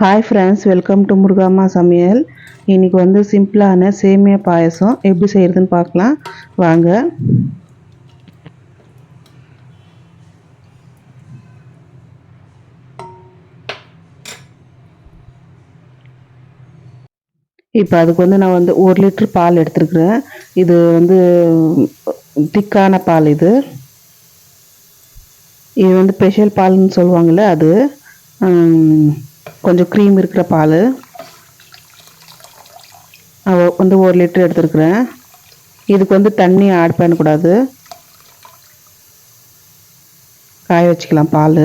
Hi friends welcome to Murugama சமையல் இன்றைக்கி வந்து சிம்பிளான சேமியா பாயசம் எப்படி செய்கிறதுன்னு பார்க்கலாம். வாங்க. இப்போ அதுக்கு வந்து நான் வந்து ஒரு லிட்டர் பால் எடுத்துருக்குறேன். இது வந்து திக்கான பால் இது. இது வந்து ஸ்பெஷல் பால்னு சொல்லுவாங்கள்ல அது. கொஞ்சம் க்ரீம் இருக்கிற பால். வந்து ஒரு லிட்டர் எடுத்துருக்குறேன். இதுக்கு வந்து தண்ணி ஆட் பண்ணக்கூடாது. காய வச்சுக்கலாம் பால்.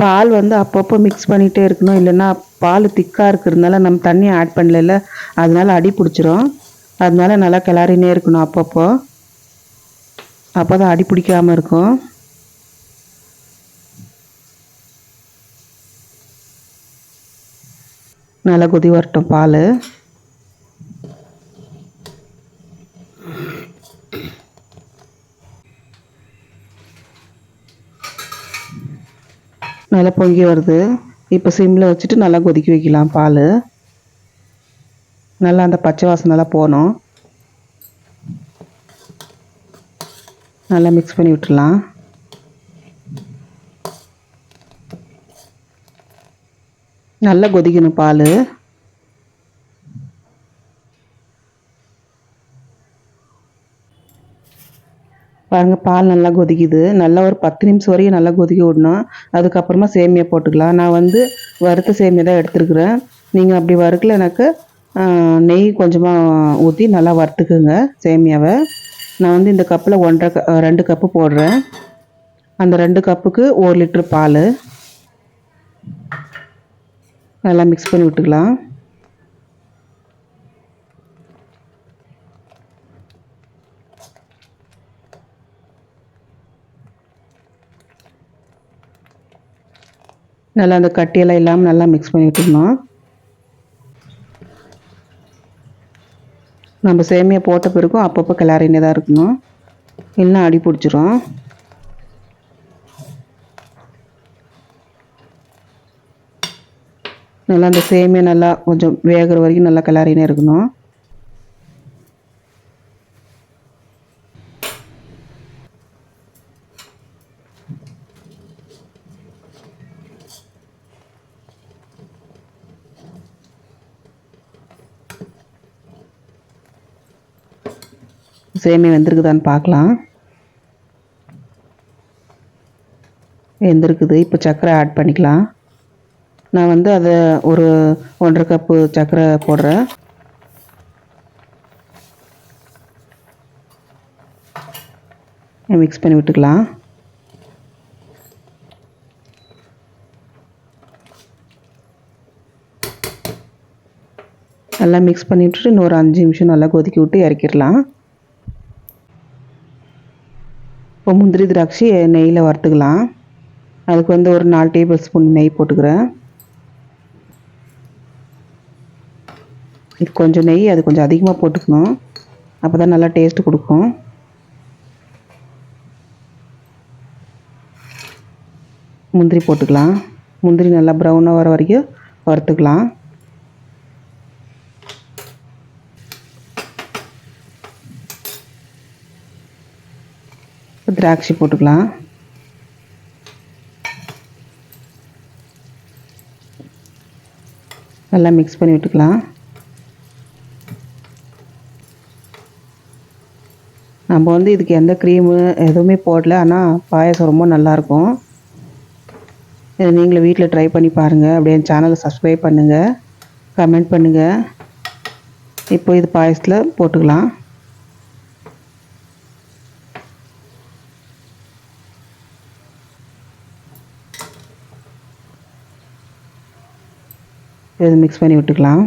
பால் வந்து அப்பப்போ மிக்ஸ் பண்ணிகிட்டே இருக்கணும். இல்லைன்னா பால் திக்காக இருக்கிறதுனால நம்ம தண்ணி ஆட் பண்ணல அதனால அடி பிடிச்சிரும். அதனால நல்லா கிளறினே இருக்கணும் அப்பப்போ. அப்போ தான் அடி பிடிக்காமல் இருக்கும். நல்லா கொதி வரட்டும் பால். நல்லா பொங்கி வருது. இப்போ சிம்மில் வச்சுட்டு நல்லா கொதிக்க வைக்கலாம் பால். நல்லா அந்த பச்சை வாசனைலாம் போகணும். நல்லா மிக்ஸ் பண்ணி விட்டுடலாம். நல்லா கொதிக்கணும் பால். பாருங்கள் பால் நல்லா கொதிக்குது. நல்லா ஒரு பத்து நிமிஷம் வரைக்கும் நல்லா கொதிக்க விடணும். அதுக்கப்புறமா சேமியா போட்டுக்கலாம். நான் வந்து வறுத்த சேமியா தான் எடுத்துருக்குறேன். நீங்கள் அப்படி வறுக்கல எனக்கு நெய் கொஞ்சமாக ஊற்றி நல்லா வறுத்துக்குங்க சேமியாவை. நான் வந்து இந்த கப்பில் ஒன்றரை க ரெண்டு கப்பு போடுறேன். அந்த ரெண்டு கப்புக்கு ஒரு லிட்ரு பால். நல்லா மிக்ஸ் பண்ணி விட்டுக்கலாம். நல்லா அந்த கட்டியெல்லாம் இல்லாமல் நல்லா மிக்ஸ் பண்ணி விட்டுக்கணும் நம்ம சேமியா போட்ட பிறகும் அப்பப்போ கிளறினே தான் இருக்கணும். இல்லைன்னா அடி பிடிச்சிரும். நல்லா அந்த சேமியா நல்லா கொஞ்சம் வேகிற வரைக்கும் நல்லா கிளறினே இருக்கணும். சேமியா வெந்திருக்குதான்னு பார்க்கலாம். வெந்திருக்குது. இப்போ சர்க்கரை ஆட் பண்ணிக்கலாம். நான் வந்து அதை ஒரு ஒன்றரை கப்பு சர்க்கரை போடுறேன். மிக்ஸ் பண்ணி விட்டுக்கலாம். நல்லா மிக்ஸ் பண்ணிவிட்டு இன்னொரு அஞ்சு நிமிஷம் நல்லா கொதிக்க விட்டு இறக்கிடலாம். இப்போ முந்திரி திராட்சை நெய்யில் வறுத்துக்கலாம். அதுக்கு வந்து ஒரு நாலு டேபிள் ஸ்பூன் நெய் போட்டுக்கிறேன். இது கொஞ்சம் நெய் அது கொஞ்சம் அதிகமாக போட்டுக்கணும். அப்போ தான் நல்லா டேஸ்ட் கொடுக்கும். முந்திரி போட்டுக்கலாம். முந்திரி நல்லா ப்ரௌனாக வர வரைக்கும் வறுத்துக்கலாம். திராட்சை போட்டுக்கலாம். நல்லா மிக்ஸ் பண்ணி விட்டுக்கலாம். நம்ம வந்து இதுக்கு எந்த க்ரீமு எதுவுமே போடல. ஆனால் பாயாசம் ரொம்ப நல்லாயிருக்கும். இதை நீங்களும் வீட்டில் ட்ரை பண்ணி பாருங்கள் அப்படியே சேனலை சப்ஸ்கிரைப் பண்ணுங்கள் கமெண்ட் பண்ணுங்கள் இப்போ இது பாயசத்தில் போட்டுக்கலாம். இது மிக்ஸ் பண்ணி விட்டுக்கலாம்.